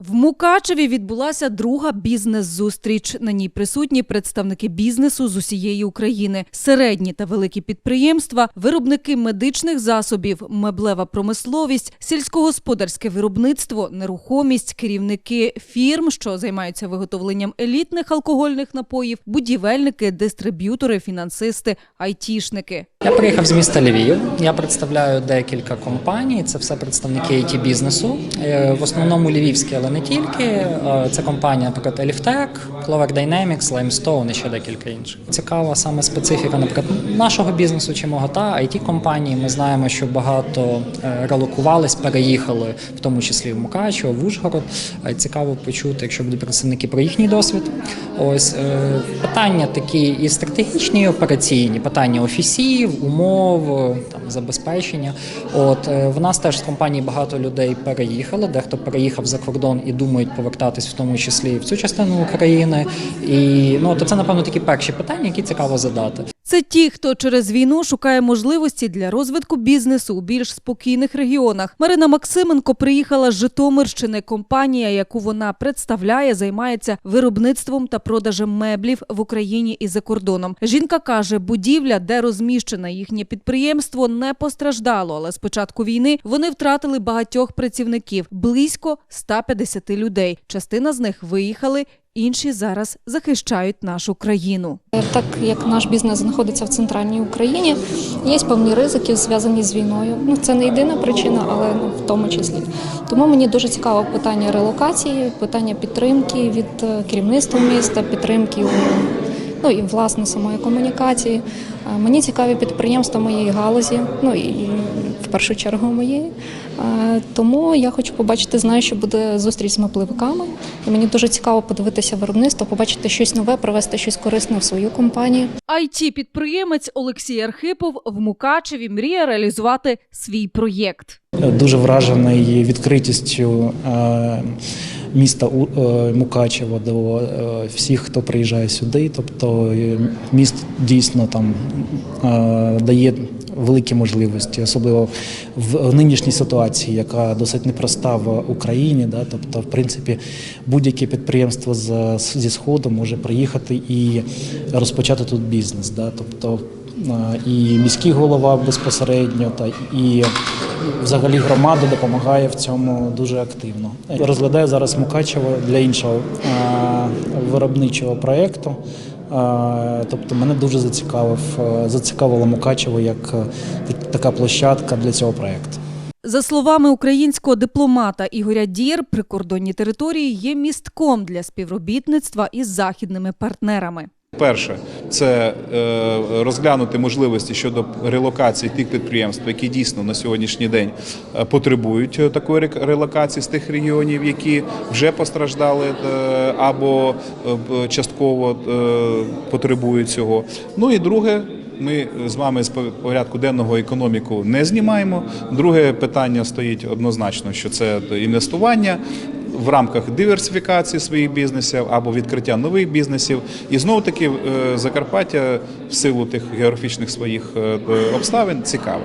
В Мукачеві відбулася друга бізнес-зустріч. На ній присутні представники бізнесу з усієї України, середні та великі підприємства, виробники медичних засобів, меблева промисловість, сільськогосподарське виробництво, нерухомість, керівники фірм, що займаються виготовленням елітних алкогольних напоїв, будівельники, дистриб'ютори, фінансисти, айтішники. Я приїхав з міста Львів. Я представляю декілька компаній. Це все представники it бізнесу. Е, В основному львівські, але не тільки. Це компанія, наприклад, Elftec, Clover Dynamics, Limestone і ще декілька інших. Цікава саме специфіка, наприклад, нашого бізнесу чи мого та it компанії. Ми знаємо, що багато е, релокувались, переїхали, в тому числі в Мукачево, в Ужгород. Е, Цікаво почути, якщо будуть представники про їхній досвід. Ось е, питання такі і стратегічні, і операційні, питання офісів, умов, там забезпечення. От в нас теж з компанії багато людей переїхало, дехто переїхав за кордон і думають повертатись, в тому числі і в цю частину України. І ну то це напевно такі перші питання, які цікаво задати. Це ті, хто через війну шукає можливості для розвитку бізнесу у більш спокійних регіонах. Марина Максименко приїхала з Житомирщини. Компанія, яку вона представляє, займається виробництвом та продажем меблів в Україні і за кордоном. Жінка каже, будівля, де розміщене їхнє підприємство, не постраждало, але з початку війни вони втратили багатьох працівників близько 150 людей. Частина з них виїхали. Інші зараз захищають нашу країну. Так як наш бізнес знаходиться в центральній Україні, є певні ризики зв'язані з війною. Ну це не єдина причина, але ну, в тому числі. Тому мені дуже цікаво питання релокації, питання підтримки від е, керівництва міста, підтримки ну і власне самої комунікації. Мені цікаві підприємства моєї галузі, ну і в першу чергу моєї. Тому я хочу побачити, знаю, що буде зустріч з мепливиками. І мені дуже цікаво подивитися виробництво, побачити щось нове, провести щось корисне в свою компанію. it підприємець Олексій Архипов в Мукачеві мріє реалізувати свій проєкт. Дуже вражений відкритістю е, міста е, Мукачева до е, всіх, хто приїжджає сюди. Тобто е, міст дійсно там дає великі можливості, особливо в нинішній ситуації, яка досить непроста в Україні. Да? Тобто, в принципі, будь-яке підприємство з, зі сходу може приїхати і розпочати тут бізнес. Да? Тобто і міський голова безпосередньо, та і взагалі громада допомагає в цьому дуже активно. Розглядаю зараз Мукачево для іншого е, виробничого проєкту. Е, Тобто мене дуже зацікавив, е, зацікавило Мукачево як така площадка для цього проєкту. За словами українського дипломата Ігоря Дір, прикордонні території є містком для співробітництва із західними партнерами. Перше, це е, розглянути можливості щодо релокації тих підприємств, які дійсно на сьогоднішній день е, потребують е, такої релокації з тих регіонів, які вже постраждали або частково потребують цього. Ну і друге. Ми з вами з порядку денного економіку не знімаємо. Друге питання стоїть однозначно, що це інвестування в рамках диверсифікації своїх бізнесів або відкриття нових бізнесів. І знову таки е, Закарпаття в силу тих географічних своїх е, е, обставин цікаве.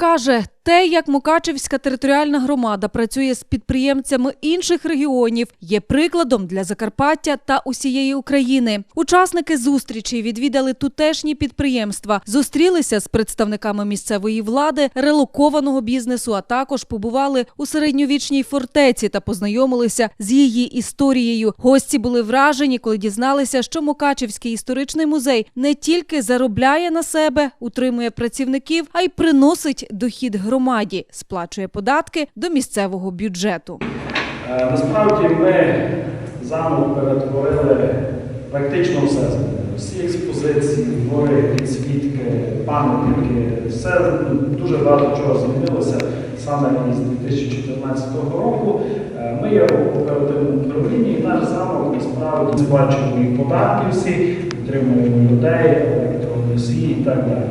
Каже, те, як Мукачевська територіальна громада працює з підприємцями інших регіонів, є прикладом для Закарпаття та усієї України. Учасники зустрічі відвідали тутешні підприємства, зустрілися з представниками місцевої влади, релокованого бізнесу, а також побували у середньовічній фортеці та познайомилися з її історією. Гості були вражені, коли дізналися, що Мукачевський історичний музей не тільки заробляє на себе, утримує працівників, а й приносить дохід громаді, сплачує податки до місцевого бюджету. Е, Насправді ми замок перетворили практично все. Всі експозиції, двори, підсвітки, пам'ятники, все ну, дуже багато чого змінилося саме із 2014 року. Е, Ми є в оперативному управлінні і наш замок насправді сплачує і податки всі, підтримуємо людей, електроносії і так далі.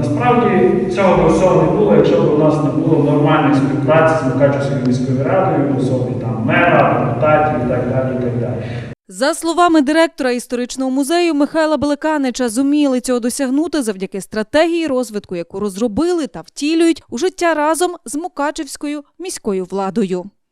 Насправді цього б всього не було, якщо б у нас не було нормальної співпраці з Мукачевською міською радою, особі там мера, депутатів і так далі. І так далі. За словами директора історичного музею Михайла Белеканича, зуміли цього досягнути завдяки стратегії розвитку, яку розробили та втілюють у життя разом з Мукачевською міською владою.